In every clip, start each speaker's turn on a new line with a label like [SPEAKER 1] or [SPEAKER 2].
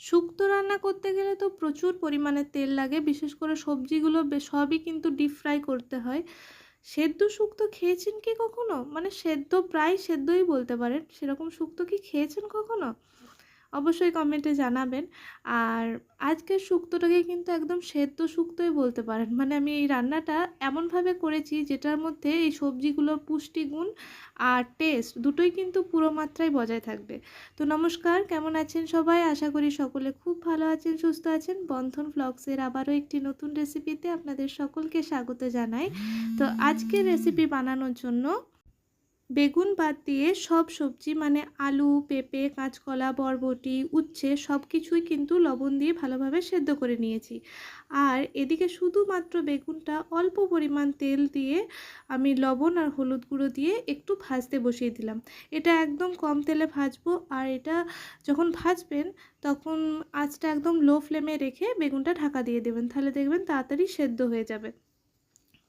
[SPEAKER 1] শুক্তো রান্না করতে গেলে তো প্রচুর পরিমাণে তেল লাগে। বিশেষ করে সবজিগুলো সবই কিন্তু ডিপ ফ্রাই করতে হয়। সেদ্ধ শুক্তো খেয়েছেন কি কখনো? মানে সেদ্ধ প্রায় সেদ্ধই বলতে পারেন। সেরকম শুক্তো কি খেয়েছেন কখনো? অবশ্যই কমেন্টে জানাবেন। আর আজকের শুক্তোটাকে কিন্তু একদম সেদ্ধ শুক্তোই বলতে পারেন। মানে আমি এই রান্নাটা এমনভাবে করেছি যেটার মধ্যে এই সবজিগুলোর পুষ্টিগুণ আর টেস্ট দুটোই কিন্তু পুরো মাত্রায় বজায় থাকবে। তো নমস্কার, কেমন আছেন সবাই? আশা করি সকলে খুব ভালো আছেন, সুস্থ আছেন। বন্ধন ফ্লগসের আবারও একটি নতুন রেসিপিতে আপনাদের সকলকে স্বাগত জানাই। তো আজকের রেসিপি বানানোর জন্য বেগুন বাদ দিয়ে সব সবজি মানে আলু, পেঁপে, কাঁচকলা, বরবটি, উচ্ছে সব কিছুই কিন্তু লবণ দিয়ে ভালোভাবে সেদ্ধ করে নিয়েছি। আর এদিকে শুধুমাত্র বেগুনটা অল্প পরিমাণ তেল দিয়ে আমি লবণ আর হলুদ গুঁড়ো দিয়ে একটু ভাজতে বসিয়ে দিলাম। এটা একদম কম তেলে ভাজবো আর এটা যখন ভাজবেন তখন আঁচটা একদম লো ফ্লেমে রেখে বেগুনটা ঢাকা দিয়ে দেবেন। তাহলে দেখবেন তাড়াতাড়ি সেদ্ধ হয়ে যাবে।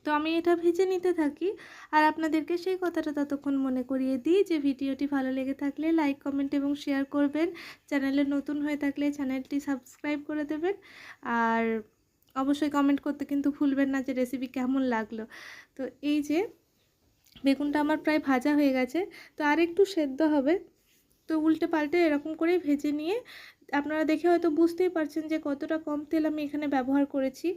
[SPEAKER 1] তো আমি এটা ভেজে নিতে থাকি। আর আপনাদেরকে সেই কথাটা ততক্ষণ মনে করিয়ে দিই যে, ভিডিওটি ভালো লেগে থাকলে লাইক কমেন্ট এবং শেয়ার করবেন। চ্যানেলে নতুন হয়ে থাকলে চ্যানেলটি সাবস্ক্রাইব করে দেবেন। আর অবশ্যই কমেন্ট করতে কিন্তু ভুলবেন না যে রেসিপি কেমন লাগল। তো এই যে, বেগুনটা আমার প্রায় ভাজা হয়ে গেছে। তো আর একটু সেদ্ধ হবে। তো উল্টে পাল্টে এরকম করে ভেজে নিয়ে আপনারা দেখে হয়তো বুঝতেই পারছেন যে কতটা কম তেল আমি এখানে ব্যবহার করেছি।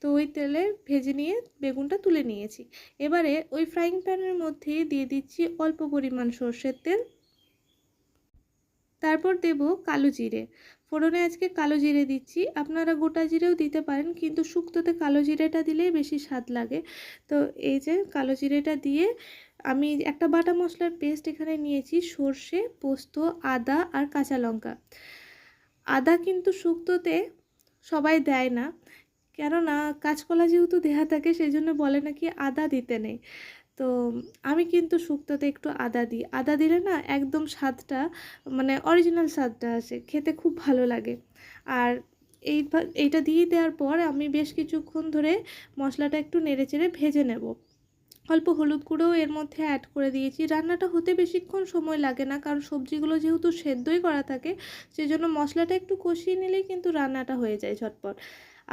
[SPEAKER 1] তো ওই তেলে ভেজে নিয়ে বেগুনটা তুলে নিয়েছি। এবারে ওই ফ্রাইং প্যানের মধ্যে দিয়ে দিচ্ছি অল্প পরিমাণ সর্ষের তেল। তারপর দেব কালো জিরে। ফোড়নে আজকে কালো জিরে দিচ্ছি। আপনারা গোটা জিরেও দিতে পারেন, কিন্তু শুক্তোতে কালো জিরেটা দিলেই বেশি স্বাদ লাগে। তো এই যে কালো জিরেটা দিয়ে আমি একটা বাটা মশলার পেস্ট এখানে নিয়েছি, সর্ষে, পোস্ত, আদা আর কাঁচা লঙ্কা। আদা কিন্তু শুক্তোতে সবাই দেয় না। কেননা কাঁচকলা যেহেতু দেহা থাকে সেই জন্য বলে নাকি আদা দিতে নেই। তো আমি কিন্তু শুক্তোতে একটু আদা দিই। আদা দিলে না একদম স্বাদটা মানে অরিজিনাল স্বাদটা আসে। খেতে খুব ভালো লাগে। আর এই এইটা দিয়ে দেওয়ার পর আমি বেশ কিছুক্ষণ ধরে মশলাটা একটু নেড়ে চেড়ে ভেজে নেব। অল্প হলুদ গুঁড়োও এর মধ্যে অ্যাড করে দিয়েছি। রান্নাটা হতে বেশিক্ষণ সময় লাগে না, কারণ সবজিগুলো যেহেতু সেদ্ধই করা থাকে সেই জন্য মশলাটা একটু কষিয়ে নিলেই কিন্তু রান্নাটা হয়ে যায় ঝটপট।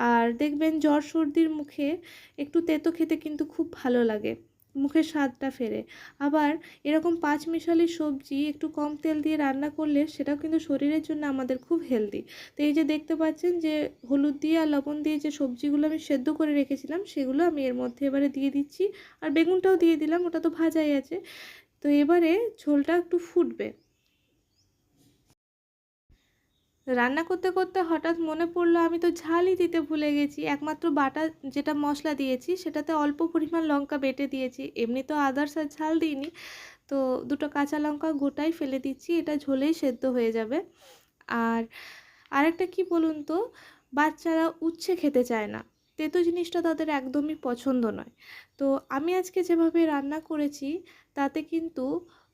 [SPEAKER 1] আর দেখবেন জ্বর সর্দির মুখে একটু তেতো খেতে কিন্তু খুব ভালো লাগে। মুখের স্বাদটা ফেরে। আবার এরকম পাঁচ মিশালি সবজি একটু কম তেল দিয়ে রান্না করলে সেটাও কিন্তু শরীরের জন্য আমাদের খুব হেলদি তো এই যে দেখতে পাচ্ছেন যে হলুদ দিয়ে আর লবণ দিয়ে যে সবজিগুলো আমি সেদ্ধ করে রেখেছিলাম সেগুলো আমি এর মধ্যে এবারে দিয়ে দিচ্ছি। আর বেগুনটাও দিয়ে দিলাম, ওটা তো ভাজাই আছে। তো এবারে ঝোলটা একটু ফুটবে। রান্না করতে করতে হঠাৎ মনে পড়ল আমি তো ঝালই দিতে ভুলে গেছি। একমাত্র বাটা যেটা মশলা দিয়েছি সেটাতে অল্প পরিমাণ লঙ্কা বেটে দিয়েছি। এমনি তো আদার্স আর ঝাল দিইনি। তো দুটো কাঁচা লঙ্কা গোটাই ফেলে দিচ্ছি, এটা ঝোলেই সেদ্ধ হয়ে যাবে। আর আরেকটা কি বলুন তো, বাচ্চারা উচ্ছে খেতে চায় না। তেতো জিনিসটা তাদের একদমই পছন্দ নয়। তো আমি আজকে যেভাবে রান্না করেছি, তাতে কিন্তু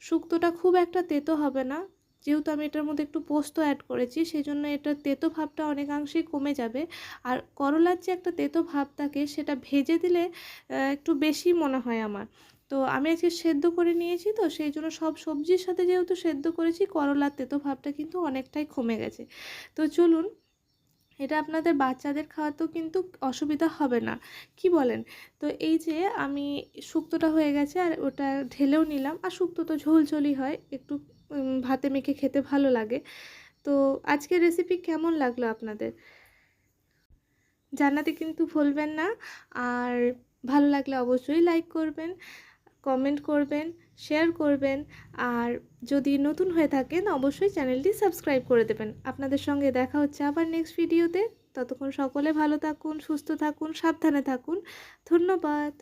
[SPEAKER 1] শুক্তোটা খুব একটা তেতো হবে না। যেহেতু আমি এটার মধ্যে একটু পোস্ত অ্যাড করেছি সেই জন্য এটার তেতো ভাবটা অনেকাংশেই কমে যাবে। আর করলার যে একটা তেতো ভাব থাকে, সেটা ভেজে দিলে একটু বেশি মনে হয় আমার। তো আমি আজকে সেদ্ধ করে নিয়েছি তো, সেই জন্য সব সবজির সাথে যেহেতু সেদ্ধ করেছি, করলার তেতো ভাবটা কিন্তু অনেকটাই কমে গেছে। তো চলুন এটা আপনাদের বাচ্চাদের খাওয়াতেও কিন্তু অসুবিধা হবে না। কি বলেন? তো এই যে আমি শুক্তোটা হয়ে গেছে আর ওটা ঢেলেও নিলাম আর শুক্তো তো ঝোলঝোলই হয়, একটু ভাতে মেখে খেতে ভালো লাগে। তো আজকের রেসিপি কেমন লাগল আপনাদের? জানাতে কিন্তু ভুলবেন না। আর ভালো লাগলে অবশ্যই লাইক করবেন। কমেন্ট করবেন শেয়ার করবেন, আর যদি নতুন হয়ে থাকেন অবশ্যই চ্যানেলটি সাবস্ক্রাইব করে দেবেন। আপনাদের সঙ্গে দেখা হচ্ছে আবার নেক্সট ভিডিওতে ততক্ষণ সকলে ভালো থাকুন, সুস্থ থাকুন, সাবধানে থাকুন। ধন্যবাদ।